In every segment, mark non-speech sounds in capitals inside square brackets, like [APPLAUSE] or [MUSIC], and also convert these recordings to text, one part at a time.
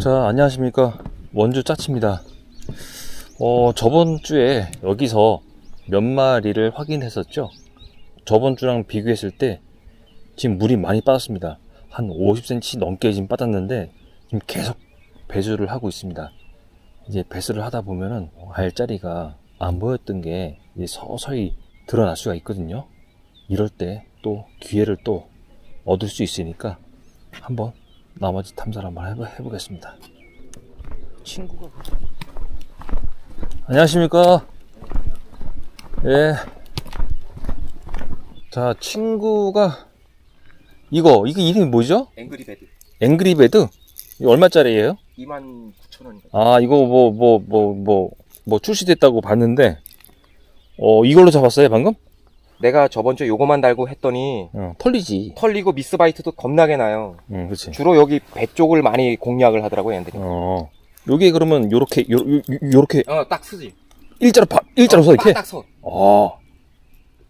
자, 안녕하십니까. 원주 짜치입니다. 어, 저번 주에 여기서 몇 마리를 확인했었죠. 저번 주랑 비교했을 때 지금 물이 많이 빠졌습니다. 한 50cm 넘게 지금 빠졌는데 지금 계속 배수를 하고 있습니다. 이제 배수를 하다 보면은 알짜리가 안 보였던 게 서서히 드러날 수가 있거든요. 이럴 때 또 기회를 또 얻을 수 있으니까 한번 나머지 탐사를 한번 해보, 해보겠습니다. 친구가 안녕하십니까? 예. 자, 친구가 이거 이거 이름이 뭐죠? 앵그리베드 앵그리베드? 이거 얼마짜리예요? 29,000원인가 아, 이거 뭐 뭐 뭐 뭐 뭐 출시됐다고 봤는데 어, 이걸로 잡았어요, 방금? 내가 저번 주에 요거만 달고 했더니 어, 털리지. 털리고 미스바이트도 겁나게 나요 응, 그렇지. 주로 여기 배 쪽을 많이 공략을 하더라고요 얘들이 어. 요게 그러면 요렇게 요, 요 요렇게 어 딱 쓰지 일자로 파, 일자로 서 이렇게. 딱 서. 어.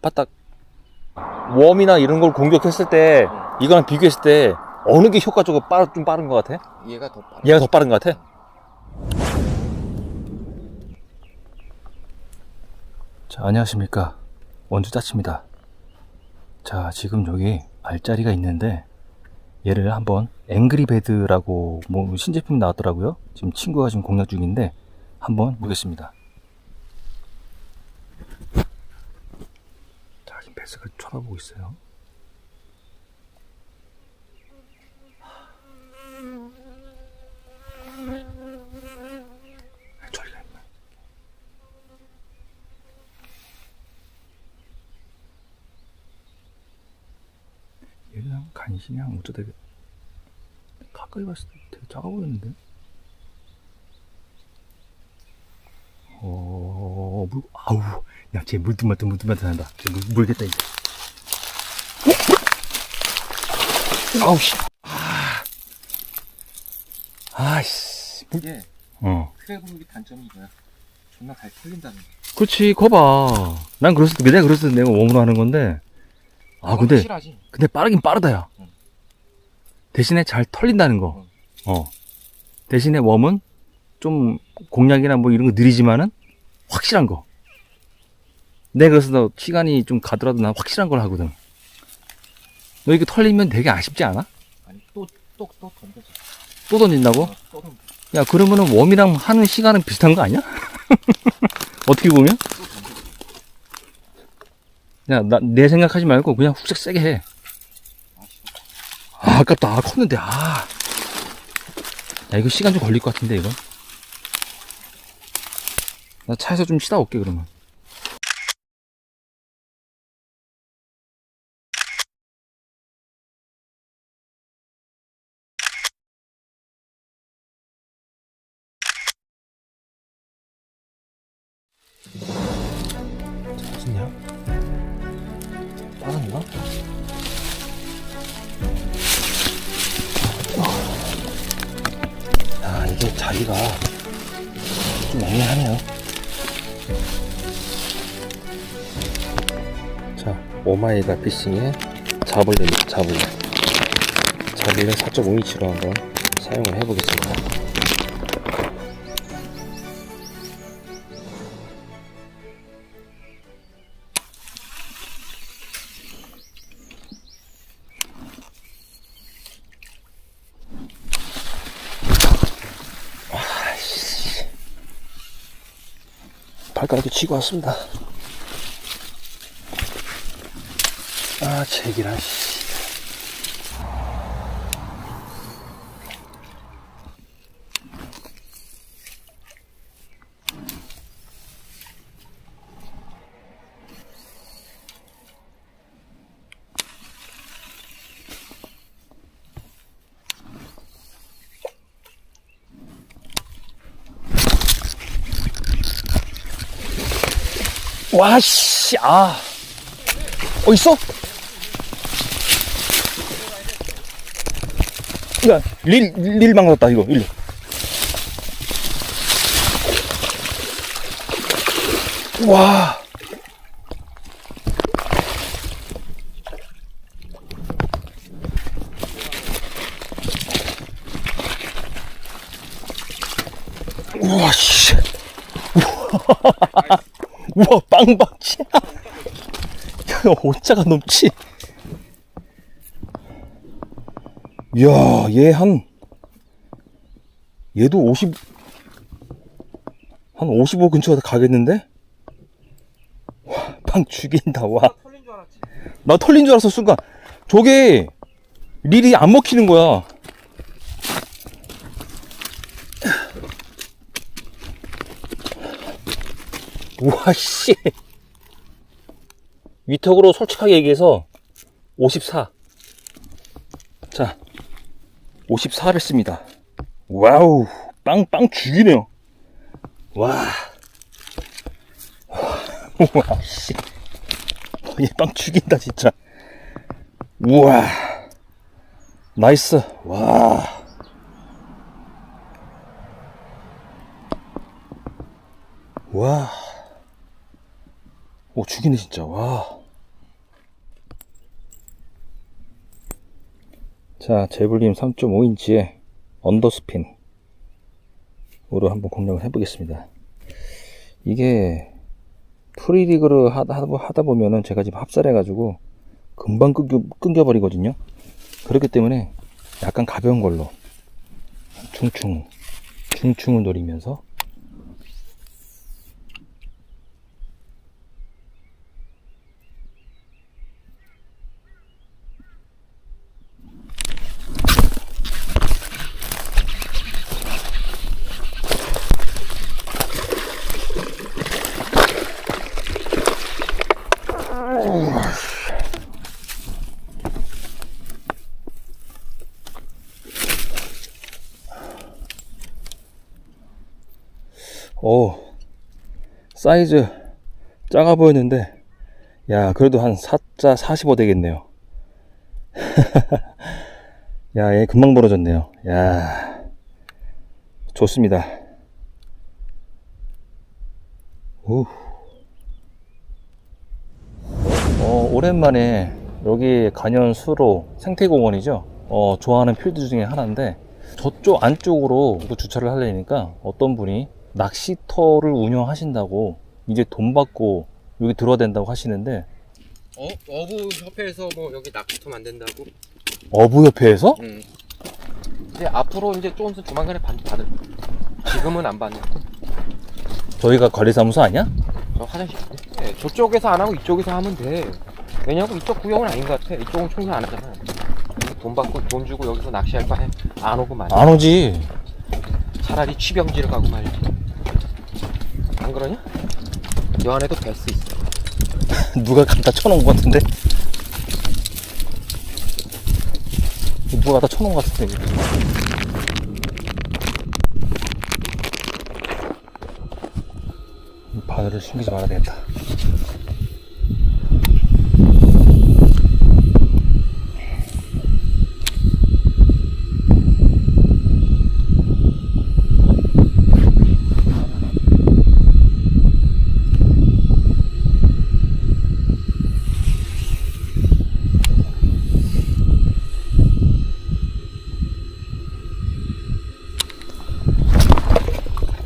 바닥 웜이나 이런 걸 공격했을 때 이거랑 비교했을 때 어느 게 효과적으로 빠르, 좀 빠른 것 같아? 얘가 더 빠르 얘가 더 빠른 것 같아? 자, 안녕하십니까. 원주 짜치입니다. 자, 지금 여기 알짜리가 있는데, 얘를 한번 앵그리베드라고 뭐 신제품이 나왔더라고요. 지금 친구가 지금 공략 중인데, 한번 보겠습니다. 자, 지금 베스가 쳐다보고 있어요. 저리가 있나? 얘랑 간 신이랑 어쩌 되게 가까이 봤을 때 되게 작아 보이는데? 어, 물, 아우, 야, 쟤 물든 말든 한다. 쟤 물, 물겠다, 이제. 아우, 씨. 아, 아이씨. 물, 이게 어. 크레블룩이 단점이 이거야 존나 잘 털린다는 거 그렇지, 거봐. 난 그랬을 때, 내가 그랬을 때 내가 웜으로 하는 건데. 아, 근데, 확실하지 근데 빠르긴 빠르다, 야. 응. 대신에 잘 털린다는 거. 어. 대신에 웜은 좀 공략이나 뭐 이런 거 느리지만은 확실한 거. 내가 그래서 너 시간이 좀 가더라도 난 확실한 걸 하거든. 너 이거 털리면 되게 아쉽지 않아? 아니 또 또 또 던져져 또 던진다고? 어, 또 던져 야, 그러면은 웜이랑 하는 시간은 비슷한 거 아니야? [LAUGHS] 어떻게 보면? 야, 나, 내 생각하지 말고 그냥 훅색 세게 해. 아, 아깝다. 아, 컸는데, 아. 야, 이거 시간 좀 걸릴 것 같은데, 이거. 나 차에서 좀 쉬다 올게, 그러면. 무슨냐? 빠졌나? 아, 이게 자리가 좀 애매하네요. 자, 오마이가 피싱에 자블레입니다, 자블레. 자블레 4.5인치로 한번 사용을 해보겠습니다. 발가락에 쥐고 왔습니다. 아, 제기라, 씨. 와, 씨, 아. 어, 있어? 야, 릴, 릴 망갔다, 이거, 일로. 와. 우와, 씨. 우와, 우와 빵빵치. 야, 오자가 넘지. 이야, 얘 한, 얘도 50, 한 55 근처 가겠는데? 와, 빵 죽인다, 와. 털린 줄 알았지. 나 털린 줄 알았어, 순간. 저게, 릴이 안 먹히는 거야. 와, 씨. 위턱으로 솔직하게 얘기해서 54. 자, 54를 씁니다. 와우, 빵, 빵 죽이네요. 와. 우와, 씨. 얘빵 죽인다, 진짜. 우와. 나이스. 와. 와. 오, 죽이네, 진짜. 와. 자, 제블림 3.5인치에 언더스핀. 으로 한번 공략을 해보겠습니다. 이게 프리리그를 하다, 보면은 제가 지금 합살해 가지고 금방 끊겨, 끊겨 버리거든요. 그렇기 때문에 약간 가벼운 걸로 중충, 중충을 노리면서 오 사이즈 작아 보였는데 야 그래도 한 4자 45 되겠네요. [LAUGHS] 야얘 금방 벌어졌네요. 야 좋습니다. 우. 어, 오랜만에 여기 간현 수로 생태공원이죠? 어, 좋아하는 필드 중에 하나인데 저쪽 안쪽으로 주차를 하려니까 어떤 분이 낚시터를 운영하신다고 이제 돈 받고 여기 들어야 된다고 하시는데 어, 어부 협회에서 뭐 여기 낚시터 만든다고. 어부협회에서 응. 이제 앞으로 이제 조금 있으면 조만간에 받, 받을. 지금은 안 받네. 저희가 관리사무소 아니야? 저 화장실. 네, 저쪽에서 안 하고 이쪽에서 하면 돼. 왜냐면 이쪽 구역은 아닌 것 같아. 이쪽은 청소 안 하잖아. 여기 돈 받고 돈 주고 여기서 낚시할 바에 안 오고 말이야. 안 오지 차라리 취병지를 가고 말이야. 안 그러냐? 여 안에도 베스 있어. [LAUGHS] 누가 갖다 쳐놓은 것 같은데 누가 갖다 쳐놓은 것 같은데 이 바늘을 숨기지 말아야 되겠다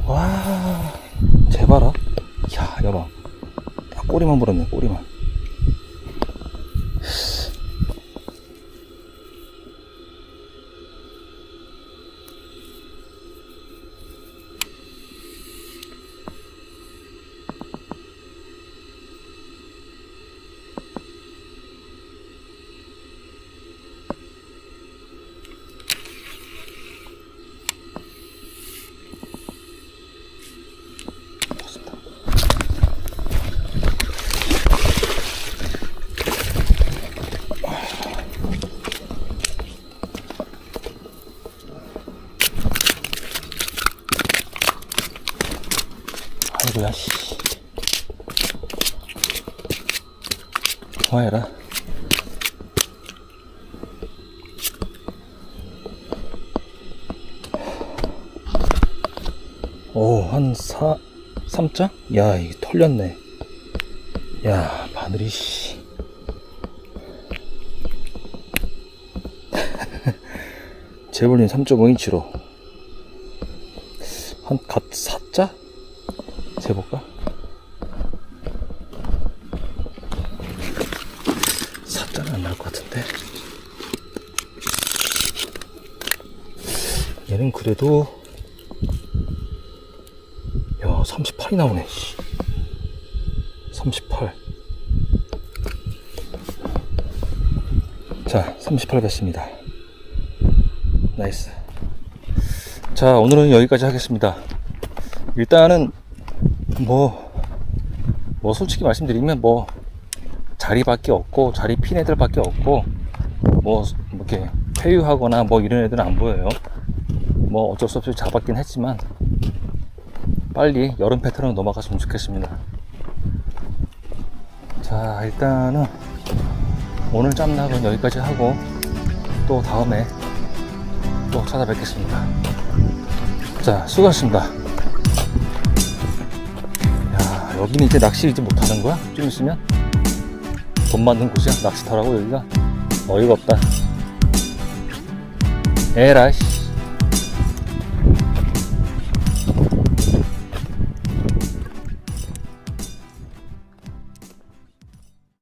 와, 제발아. 야, 여봐. 딱 꼬리만 물었네, 꼬리만. 아이고야, 씨. 그만해라. 오, 한 4, 3장? 야, 이게 털렸네. 야, 바늘이, 씨. [LAUGHS] 제블린 3.5인치로. 한, 갓, 4, 재볼까? 그래도 야 38이 나오네. 씨. 38. 자, 38 뺐습니다. 나이스. 자, 오늘은 여기까지 하겠습니다. 일단은 뭐, 뭐 솔직히 말씀드리면 뭐 자리밖에 없고 자리 핀 애들밖에 없고 뭐 이렇게 폐유하거나 뭐 이런 애들은 안 보여요. 뭐 어쩔 수 없이 잡았긴 했지만 빨리 여름 패턴으로 넘어갔으면 좋겠습니다. 자, 일단은 오늘 짬락은 여기까지 하고 또 다음에 또 찾아뵙겠습니다. 자, 수고하셨습니다. 야, 여기는 이제 낚시 이제 못하는 거야? 좀 있으면? 돈 받는 곳이야? 낚시터라고 여기가? 어이가 없다. 에라이, 씨.